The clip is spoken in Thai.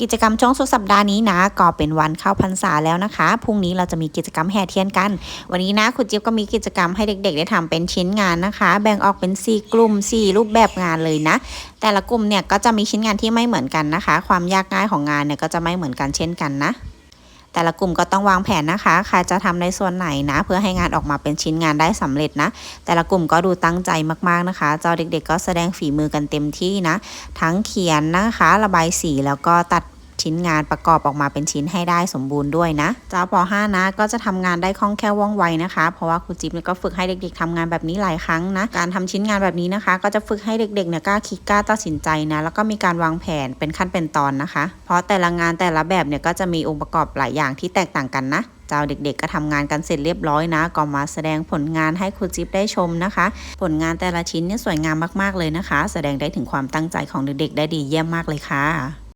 กิจกรรมช่วงสุดสัปดาห์นี้นะก็เป็นวันเข้าพรรษาแล้วนะคะพรุ่งนี้เราจะมีกิจกรรมแห่เทียนกัน วันนี้นะคุณจิ๊บก็มีกิจกรรมให้เด็ก ๆ ได้ทำเป็นชิ้นงานนะคะ แบ่งออกเป็น 4 กลุ่ม 4 รูปแบบงานเลยนะ แต่ละกลุ่มเนี่ยก็จะมีชิ้นงานที่ไม่เหมือนกันนะคะ ความยากง่ายของงานเนี่ยก็จะไม่เหมือนกันเช่นกันนะ แต่ละกลุ่มก็ต้องวางแผนนะคะใครจะทำในส่วนไหนนะ เพื่อให้งานออกมาเป็นชิ้นงานได้สำเร็จนะ แต่ละกลุ่มก็ดูตั้งใจมากๆนะคะ เจ้าเด็กๆ ก็แสดงฝีมือกันเต็มที่นะ ทั้งเขียนนะคะ ระบายสีแล้วก็ตัด ชิ้นงานประกอบออกมาเป็นชิ้นให้ได้สมบูรณ์ด้วยนะเจ้าป .5 นะก็จะทำงานได้คล่องแคล่วว่องไวนะคะ เพราะว่าครูจิ๊บก็ฝึกให้เด็ก ๆทำงานแบบนี้หลายครั้งนะ การทำชิ้นงานแบบนี้นะคะ ก็จะฝึกให้เด็กๆเนี่ยกล้าคิดกล้าตัดสินใจนะ แล้วก็มีการวางแผนเป็นขั้นเป็นตอนนะคะ เพราะแต่ละงานแต่ละแบบเนี่ยก็จะมีองค์ประกอบหลายอย่างที่แตกต่างกันนะเจ้าเด็กๆ ก็ทำงานกันเสร็จเรียบร้อยนะ ก็มาแสดงผลงานให้ครูจิ๊บได้ชมนะคะ ผลงานแต่ละชิ้นเนี่ยสวยงามมากๆเลยนะคะ แสดงได้ถึงความตั้งใจของเด็กๆ ได้ดีเยี่ยมมากเลยค่ะ